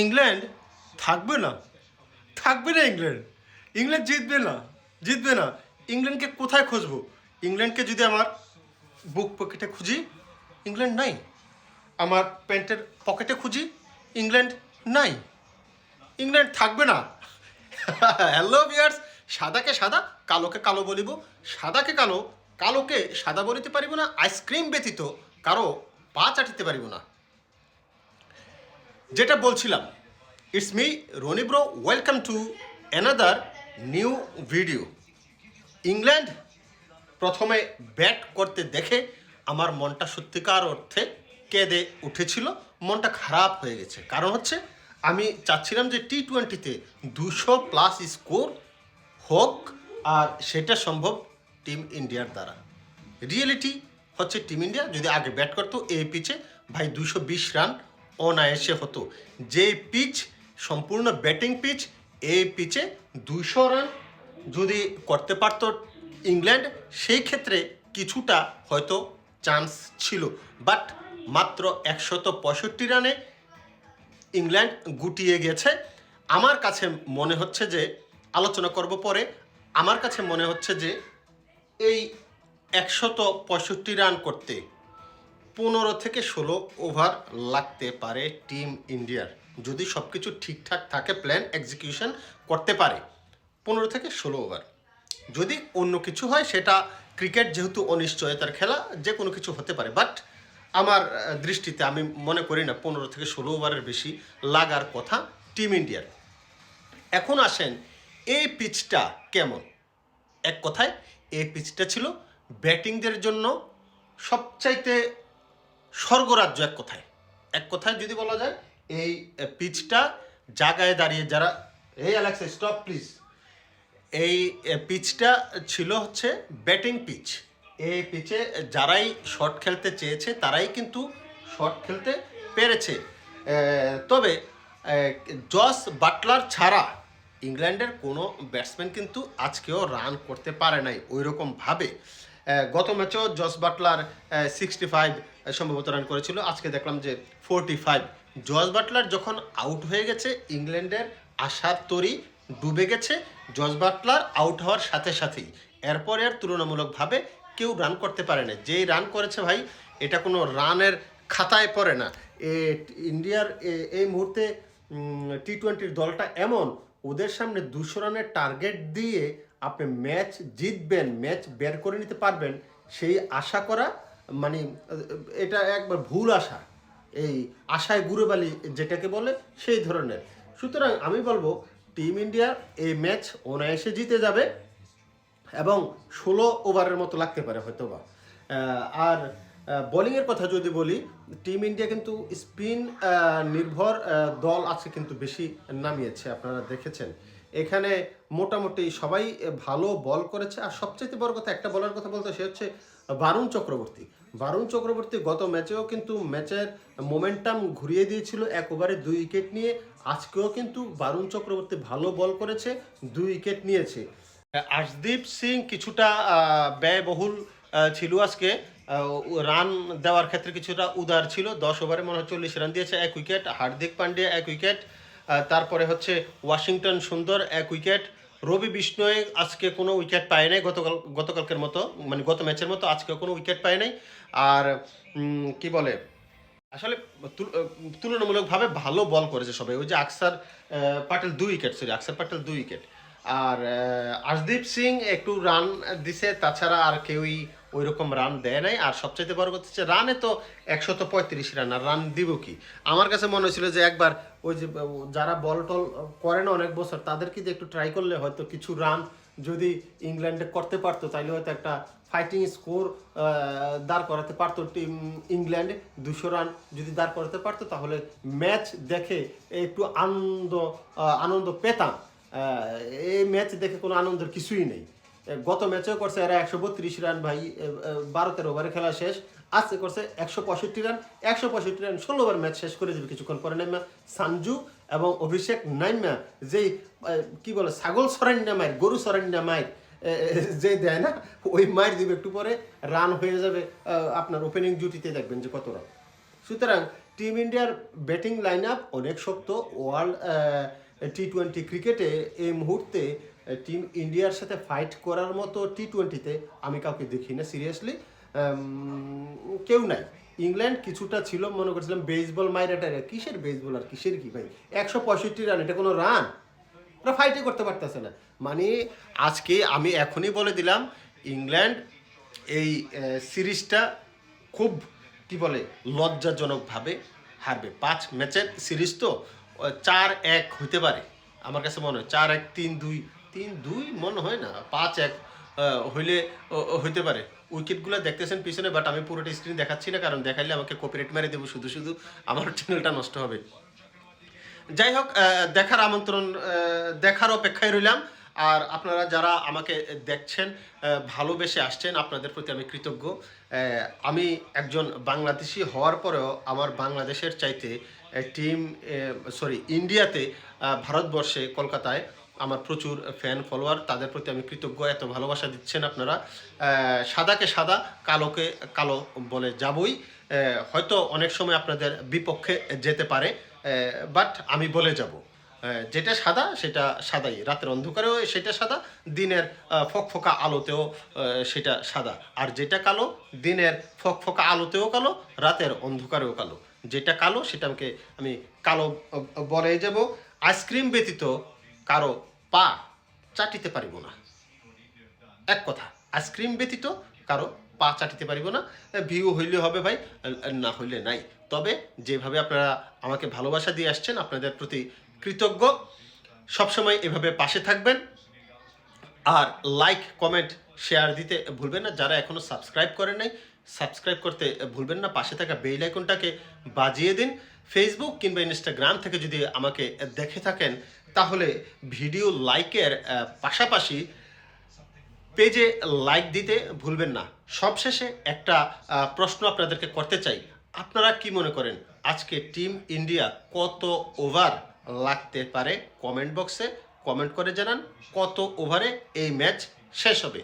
England থাকবে না। থাকবে না ইংল্যান্ড। ইংল্যান্ড জিতবে না। জিতবে না। ইংল্যান্ডকে কোথায় খুঁজবো? ইংল্যান্ডকে যদি আমার বুক পকেটে খুঁজি, ইংল্যান্ড নাই। আমার প্যান্টের পকেটে খুঁজি, ইংল্যান্ড নাই। ইংল্যান্ড থাকবে না। হ্যালো বিয়ার্স সাদাকে সাদা, কালোকে কালো বলিব। সাদাকে কালো, কালোকে সাদা বলিতে পারিব না আইসক্রিম ব্যতীত কারও পা চাটিতে পারিব না। যেটা বলছিলাম it's me Rony bro welcome to another new video England প্রথমে ব্যাট করতে দেখে আমার মনটা সত্যিকার অর্থে কেঁদে উঠেছিল, মনটা খারাপ হয়ে গেছে। কারণ হচ্ছে, আমি চাচ্ছিলাম যে টি টোয়েন্টিতে দুশো প্লাস স্কোর হোক, আর সেটা সম্ভব টিম ইন্ডিয়ার দ্বারা। রিয়েলিটি হচ্ছে টিম ইন্ডিয়া যদি আগে ব্যাট করতো, এই পিচে ভাই দুশো বিশ রান অনায়াসে হতো। যে পিচ সম্পূর্ণ ব্যাটিং পিচ এই পিচে দুইশো রান যদি করতে পারতো ইংল্যান্ড, সেই ক্ষেত্রে কিছুটা হয়তো চান্স ছিল। বাট মাত্র একশত পঁয়ষট্টি রানে ইংল্যান্ড গুটিয়ে গেছে। আমার কাছে মনে হচ্ছে যে, আলোচনা করব পরে, আমার কাছে মনে হচ্ছে যে, এই একশত পঁয়ষট্টি রান করতে পনেরো থেকে ষোলো ওভার লাগতে পারে টিম ইন্ডিয়ার। যদি সব কিছু ঠিকঠাক থাকে প্ল্যান এক্সিকিউশন করতে পারে, পনেরো থেকে ষোলো ওভার। যদি অন্য কিছু হয়, সেটা ক্রিকেট যেহেতু অনিশ্চয়তার খেলা যে কোনো কিছু হতে পারে। বাট আমার দৃষ্টিতে আমি মনে করি না পনেরো থেকে ষোলো ওভারের বেশি লাগার কথা টিম ইন্ডিয়ার। এখন আসেন, এই পিচটা কেমন? এক কথায়, এই পিচটা ছিল ব্যাটিংদের জন্য সবচাইতে স্বর্গরাজ্য এক কথায়? এক কথায় যদি বলা যায়, এই পিচটা জায়গায় দাঁড়িয়ে যারা, এই অ্যালেক্সা স্টপ প্লিজ এই পিচটা ছিল হচ্ছে ব্যাটিং পিচ এই পিচে যারাই শট খেলতে চেয়েছে, তারাই কিন্তু শট খেলতে পেরেছে। তবে জস বাটলার ছাড়া ইংল্যান্ডের কোনো ব্যাটসম্যান কিন্তু আজকেও রান করতে পারে নাই ওই রকমভাবে গত ম্যাচেও জস বাটলার সিক্সটি ফাইভ সম্ভবত রান করেছিল। আজকে দেখলাম যে ফোরটি ফাইভ জস বাটলার যখন আউট হয়ে গেছে, ইংল্যান্ডের আশার তরি ডুবে গেছে, জস বাটলার আউট হওয়ার সাথে সাথেই। এরপরে আর তুলনামূলকভাবে কেউ রান করতে পারে না। যেই রান করেছে ভাই, এটা কোনো রানের খাতায় পড়ে না। এ, ইন্ডিয়ার এই মুহূর্তে টি টোয়েন্টির দলটা এমন, ওদের সামনে দুশো রানের টার্গেট দিয়ে আপনি ম্যাচ জিতবেন ম্যাচ বের করে নিতে পারবেন, সেই আশা করা মানে এটা একবার ভুল আশা। এই আশায় গুরুবালি যেটাকে বলে, সেই ধরনের। সুতরাং আমি বলব টিম ইন্ডিয়া এই ম্যাচ অনায়াসে জিতে যাবে এবং ষোলো ওভারের মতো লাগতে পারে হয়তো বা আর বোলিংয়ের কথা যদি বলি টিম ইন্ডিয়া কিন্তু স্পিন নির্ভর দল আজকে কিন্তু বেশি নামিয়েছে, আপনারা দেখেছেন। এখানে মোটামুটি সবাই ভালো বল করেছে। আর সবচেয়ে বড় কথা, একটা বলার কথা বলতে, সে হচ্ছে বারুণ চক্রবর্তী। বারুণ চক্রবর্তী গত ম্যাচেও কিন্তু ম্যাচের মোমেন্টাম ঘুরিয়ে দিয়েছিল এক ওভারে দুই উইকেট নিয়ে। আজকেও কিন্তু বারুণ চক্রবর্তী ভালো বল করেছে, দুই উইকেট নিয়েছে। আশদীপ সিং কিছুটা ব্যয়বহুল ছিল আজকে। রান দেওয়ার ক্ষেত্রে কিছুটা উদার ছিল। দশ ওভারে মনে হয় চল্লিশ রান দিয়েছে, এক উইকেট। হার্দিক পান্ডিয়া, এক উইকেট। তারপরে হচ্ছে ওয়াশিংটন সুন্দর এক উইকেট। রবি বিষ্ণয় আজকে কোনো উইকেট পায় নাই, গতকাল গতকালকের মতো মানে গত ম্যাচের মতো আজকে কোনো উইকেট পায় নাই। আর কি বলে, আসলে তুলনামূলকভাবে ভালো বল করেছে সবাই। ওই যে আকসার পাটেল দুই উইকেট সরি আকসার পাটেল দুই উইকেট। আর আশদীপ সিং একটু রান দিছে, তাছাড়া আর কেউই ওই রকম রান দেয় নাই। আর সবচাইতে বড় কথা হচ্ছে রানে তো একশত পঁয়ত্রিশ রান আর রান দিব কি? আমার কাছে মনে হয়েছিল যে একবার ওই যে, যারা বল টল করে না অনেক বছর, তাদেরকে যে একটু ট্রাই করলে হয়তো কিছু রান যদি ইংল্যান্ডে করতে পারতো তাহলে হয়তো একটা ফাইটিং স্কোর দাঁড় করাতে পারতো টিম ইংল্যান্ড। দুশো রান যদি দাঁড় করাতে পারতো, তাহলে ম্যাচ দেখে একটু আনন্দ আনন্দ পেতাম। এই ম্যাচ দেখে কোনো আনন্দের কিছুই নেই। গত ম্যাচেও করছে এরা একশো বত্রিশ রান ভাই। বারো তেরো ওভারে খেলা শেষ। আজকে করছে একশো পঁয়ষট্টি রান। একশো পঁয়ষট্টি রান ষোলো ওভার ম্যাচ শেষ করে দেবে কিছুক্ষণ পরে। নাইমা সানজু এবং অভিষেক নাইমা, যেই কি বলে, ছাগল সরান্যা মায়ের গরু সরান্যা মায়ের যে দেয় না, ওই মায়ের দিবে একটু পরে, রান হয়ে যাবে। আপনার ওপেনিং জুটিতে দেখবেন যে কত রান সুতরাং টিম ইন্ডিয়ার ব্যাটিং লাইন আপ অনেক শক্ত। ওয়ার্ল্ড টি টোয়েন্টি ক্রিকেটে এই মুহূর্তে টিম ইন্ডিয়ার সাথে ফাইট করার মতো টি টোয়েন্টিতে আমি কাউকে দেখি না সিরিয়াসলি কেউ নাই। ইংল্যান্ড কিছুটা ছিল, মনে করছিলাম বেসবল মাইরা টাইরা। কিসের বেসবল আর কিসের কি ভাই? একশো পঁয়ষট্টি রান এটা কোনো রান ওরা ফাইটে করতে পারতেছে না। মানে আজকে আমি এখনই বলে দিলাম ইংল্যান্ড এই সিরিজটা খুব, কি বলে, লজ্জাজনকভাবে হারবে। পাঁচ ম্যাচের সিরিজ তো চার এক হইতে পারে। আমার কাছে মনে হয়, চার এক, তিন, দুই তিন, দুই, মনে হয় না, পাঁচ, এক হইলে হইতে পারে। উইকেটগুলো দেখতেছেন পিছনে বাট আমি পুরোটা স্ক্রিন দেখাচ্ছি না, কারণ দেখাইলে আমাকে কপিরাইট মেরে দেবো, শুধু শুধু আমার চ্যানেলটা নষ্ট হবে। যাই হোক দেখার আমন্ত্রণ দেখার অপেক্ষায় রইলাম। আর আপনারা যারা আমাকে দেখছেন ভালোবেসে আসছেন, আপনাদের প্রতি আমি কৃতজ্ঞ। আমি একজন বাংলাদেশি হওয়ার পরেও আমার বাংলাদেশের চাইতে টিম সরি ইন্ডিয়াতে ভারতবর্ষে, কলকাতায় আমার প্রচুর ফ্যান ফলোয়ার তাদের প্রতি আমি কৃতজ্ঞ, এত ভালোবাসা দিচ্ছেন আপনারা। সাদাকে সাদা, কালোকে কালো বলে যাবই। হয়তো অনেক সময় আপনাদের বিপক্ষে যেতে পারে বাট আমি বলে যাব। যেটা সাদা, সেটা সাদাই। রাতের অন্ধকারেও সেটা সাদা, দিনের ফকফকা আলোতেও সেটা সাদা। আর যেটা কালো, দিনের ফকফকা আলোতেও কালো, রাতের অন্ধকারেও কালো। যেটা কালো সেটা আমাকে আমি কালো বলে যাব। আইসক্রিম ব্যতীত কারও পা চাটিতে পারিব না। এক কথা, আইসক্রিম ব্যতীত কারও পা চাটিতে পারিব না। ভিউ হইলে হবে ভাই না হইলে নাই। তবে যেভাবে আপনারা আমাকে ভালোবাসা দিয়ে আসছেন, আপনাদের প্রতি কৃতজ্ঞ। সবসময় এভাবে পাশে থাকবেন। আর লাইক কমেন্ট শেয়ার দিতে ভুলবেন না। যারা এখনও সাবস্ক্রাইব করেন নাই সাবস্ক্রাইব করতে ভুলবেন না। পাশে থাকা বেল আইকনটাকে বাজিয়ে দিন। ফেসবুক কিংবা ইনস্টাগ্রাম থেকে যদি আমাকে দেখে থাকেন তাহলে ভিডিও লাইকের পাশাপাশি পেজে লাইক দিতে ভুলবেন না। সবশেষে একটা প্রশ্ন আপনাদেরকে করতে চাই। আপনারা কি মনে করেন, আজকে টিম ইন্ডিয়া কত ওভার লাগতে পারে? কমেন্ট বক্সে কমেন্ট করে জানান, কত ওভারে এই ম্যাচ শেষ হবে?